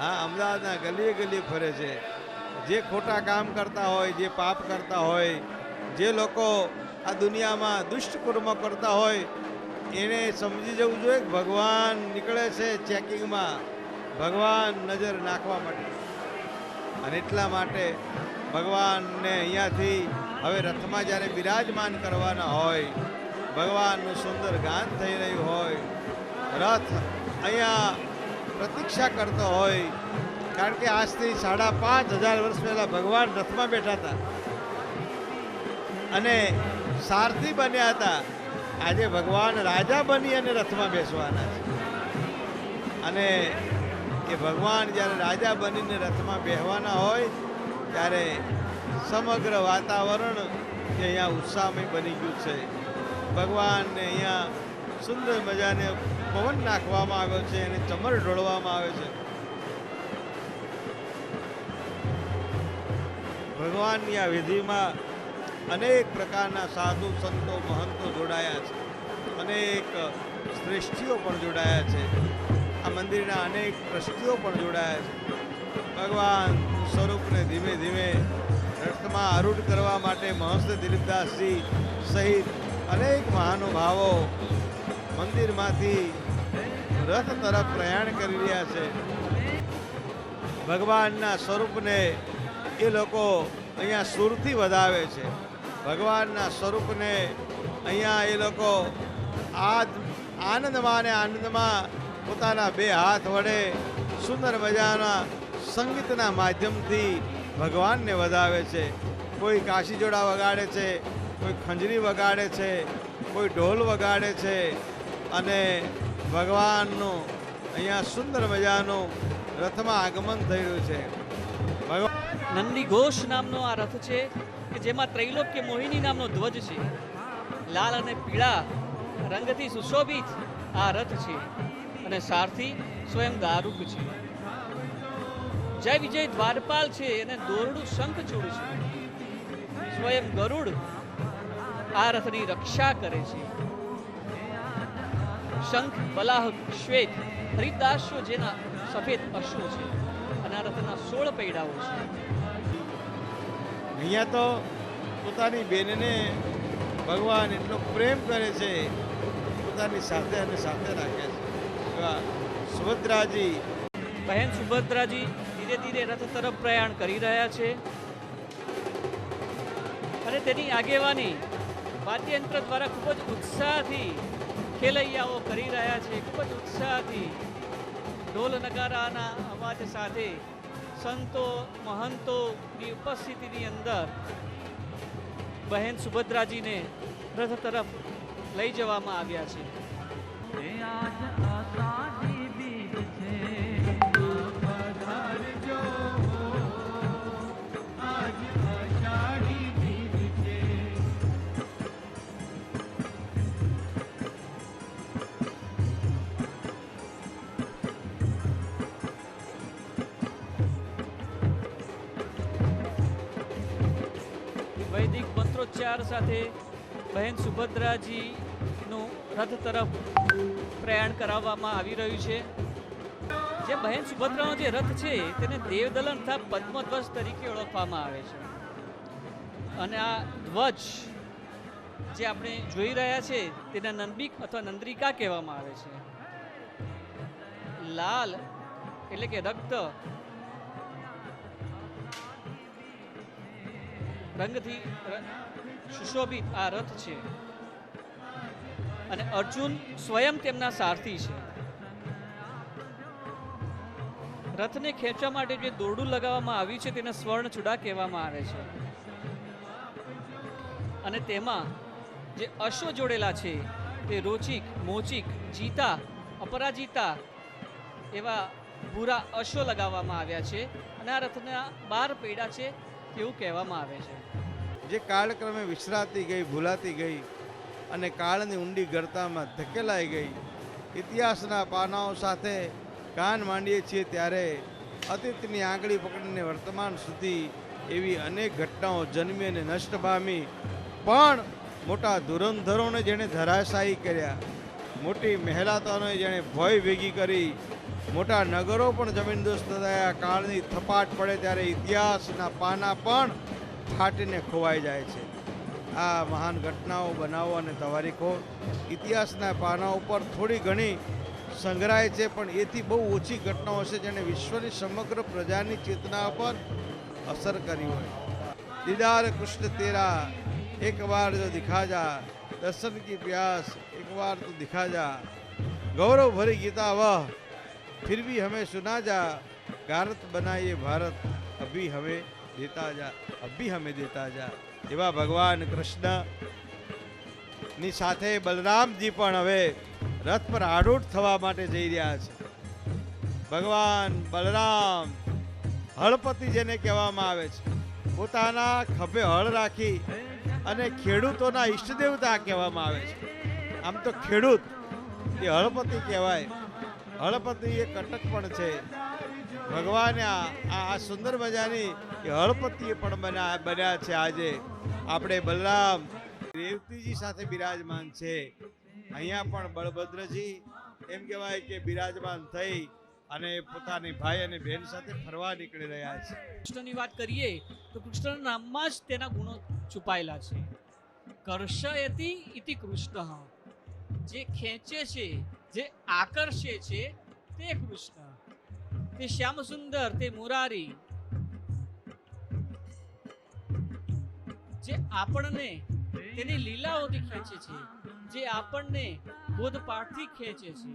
હા, અમદાવાદના ગલીએ ગલીએ ફરે છે. જે ખોટા કામ કરતા હોય, જે પાપ કરતા હોય, જે લોકો આ દુનિયામાં દુષ્ટ કર્મ કરતા હોય, એને સમજી જવું જોઈએ ભગવાન નીકળે છે ચેકિંગમાં. ભગવાન નજર નાખવા માટે. અને એટલા માટે ભગવાનને અહીંયાથી હવે રથમાં જ્યારે બિરાજમાન કરવાના હોય, ભગવાનનું સુંદર ગાન થઈ રહ્યું હોય, રથ અહીંયા પ્રતીક્ષા કરતો હોય, કારણ કે આજથી સાડા પાંચ હજાર વર્ષ પહેલાં ભગવાન રથમાં બેઠા હતા. અને સારથી બન્યા હતા. આજે ભગવાન રાજા બની અને રથમાં બેસવાના છે. અને એ ભગવાન જ્યારે રાજા બનીને રથમાં બેહવાના હોય, ત્યારે સમગ્ર વાતાવરણ જે અહીંયા ઉત્સાહમય બની ગયું છે. ભગવાનને અહીંયા સુંદર મજાને પવન નાખવામાં આવ્યો છે અને ચમર ઢોળવામાં આવે છે. ભગવાનની આ વિધિમાં અનેક પ્રકારના સાધુ, સંતો, મહંતો જોડાયા છે. અનેક શ્રેષ્ઠીઓ પણ જોડાયા છે. આ મંદિરના અનેક ટ્રસ્ટીઓ પણ જોડાયા છે. ભગવાન સ્વરૂપને ધીમે ધીમે રથમાં આરૂઢ કરવા માટે મહંસ દિલીપદાસજી સહિત અનેક મહાનુભાવો મંદિરમાંથી રથ તરફ પ્રયાણ કરી રહ્યા છે. ભગવાનના સ્વરૂપને એ લોકો અહીંયા સુરથી વધાવે છે. ભગવાનના સ્વરૂપને અહીંયા એ લોકો આ આનંદમાં અને આનંદમાં પોતાના બે હાથ વડે સુંદર મજાના સંગીતના માધ્યમથી ભગવાનને વધાવે છે. કોઈ કાશી જોડા વગાડે છે, કોઈ ખંજરી વગાડે છે, કોઈ ઢોલ વગાડે છે અને ભગવાનનું અહીંયા સુંદર મજાનું રથમાં આગમન થઈ રહ્યું છે. ભગવાન નંદી ઘોષ નામનો આ રથ છે કે જેમાં ત્રૈલોક્ય મોહિની નામનો ધ્વજ છે. લાલ અને પીળા રંગથી સુશોભિત આ રથ છે અને સારથી સ્વયં દારૂક છે. જય વિજય દ્વારપાલ છે અને દોરડું શંખચૂડ છે. સ્વયં ગરુડ આ રથની રક્ષા કરે છે. શંખ બલાહ શ્વેત હરિદાસો જેના સફેદ અશ્વો છે અને રથના સોળ પૈડાઓ છે. અહીંયા તો પોતાની બેનને ભગવાન એટલો પ્રેમ કરે છે પોતાની સાથે અને સાથે રાખે છે. સુભદ્રાજી. બહેન સુભદ્રાજી ધીરે ધીરે રથ તરફ પ્રયાણ કરી રહ્યા છે. અને તેની આગેવાની વાદ્યયંત્ર દ્વારા ખૂબ જ ઉત્સાહથી ખેલૈયાઓ કરી રહ્યા છે. ખૂબ જ ઉત્સાહથી ઢોલ નગારાના અવાજ સાથે સંતો મહંતોની ઉપસ્થિતિની અંદર બહેન સુભદ્રાજીને રથ તરફ લઈ જવામાં આવ્યા છે. મંત્રોચ્ચાર સાથે બહેન સુભદ્રાજીનું રથ તરફ પ્રયાણ કરાવવામાં આવી રહ્યું છે. જે બહેન સુભદ્રાનો જે રથ છે, તેને દેવદલન તથા પદ્મધ્વજ તરીકે ઓળખવામાં આવે છે. અને આ ધ્વજ જે આપણે જોઈ રહ્યા છે, તેને નંદિક અથવા નંદ્રિકા કહેવામાં આવે છે. લાલ એટલે કે રક્ત રંગથી સુશોભિત આ રથ છે. અને અર્જુન સ્વયં તેમના સારથી છે. રથને ખેંચવા માટે જે દોરડું લગાવવામાં આવ્યું છે તેને સ્વર્ણ ચૂડા કહેવામાં આવે છે. અને તેમાં જે અશ્વ જોડેલા છે તે રોચિક, મોચિક, જીતા, અપરાજિતા એવા ભૂરા અશ્વ લગાવવામાં આવ્યા છે. અને આ રથના બાર પૈડા છે. તેવું કહેવામાં આવે છે? જે કાળક્રમે વિસરાતી ગઈ, ભૂલાતી ગઈ અને કાળની ઊંડી ગરતામાં ધકેલાઈ ગઈ, ઇતિહાસના પાનાઓ સાથે કાન માંડીએ છીએ ત્યારે અતીતની આંગળી પકડીને વર્તમાન સુધી એવી અનેક ઘટનાઓ જન્મી અને નષ્ટ પામી. પણ મોટા ધુરંધરોને જેણે ધરાશાયી કર્યા, મોટી મહેલાતોને જેણે ભય ભેગી કરી મોટા નગરો પણ જમીનદોસ્ત થતા કાળની થપાટ પડે ત્યારે ઇતિહાસના પાના પણ ફાટીને ખોવાઈ જાય છે. આ મહાન ઘટનાઓ બનાવો અને તવારીખો ઇતિહાસના પાના ઉપર થોડી ઘણી સંગ્રહાય છે, પણ એથી બહુ ઓછી ઘટનાઓ છે જેણે વિશ્વની સમગ્ર પ્રજાની ચેતના પર અસર કરી હોય. દીદાર કૃષ્ણ તેરા એક વાર જો દિખા જા દર્શન કી પ્યાસ એક વાર તો દિખા જા ગૌરવ ભરી ગીતા વહ. फिर भी हमें सुना जा भारत बनाइए ભારત અભી હમે દેતા જા અભી હમે દેતા જા એવા ભગવાન કૃષ્ણ ની સાથે બલરામજી પણ હવે રથ પર આરૂઢ થવા માટે જઈ રહ્યા છે ભગવાન બલરામ હળપતિ જેને કહેવામાં આવે છે પોતાના ખભે હળ રાખી અને ખેડૂતોના ઈષ્ટ દેવતા કહેવામાં આવે છે આમ તો ખેડૂત એ હળપતિ કહેવાય હળપતિ એ કટક પણ છે. ભગવાને આ આ સુંદર મજાની એ હળપતિ પણ બન્યા બન્યા છે આજે. આપણે બલરામ રેવતીજી સાથે બિરાજમાન છે. અહીંયા પણ બળભદ્રજી એમ કહેવાય કે બિરાજમાન થઈ અને પોતાની ભાઈ અને બહેન સાથે ફરવા નીકળી રહ્યા છે. કૃષ્ણની વાત કરીએ તો કૃષ્ણના નામમાં જ તેના ગુણો છુપાયેલા છે. કર્ષયતિ ઇતિ કૃષ્ણ. જે ખેંચે છે જે આકર્ષે છે તે કૃષ્ણ, તે શ્યામ સુંદર તે મુરારી. જે આપણને તેની લીલાઓથી ખેંચે છે, જે આપણને બોધપાઠથી ખેંચે છે.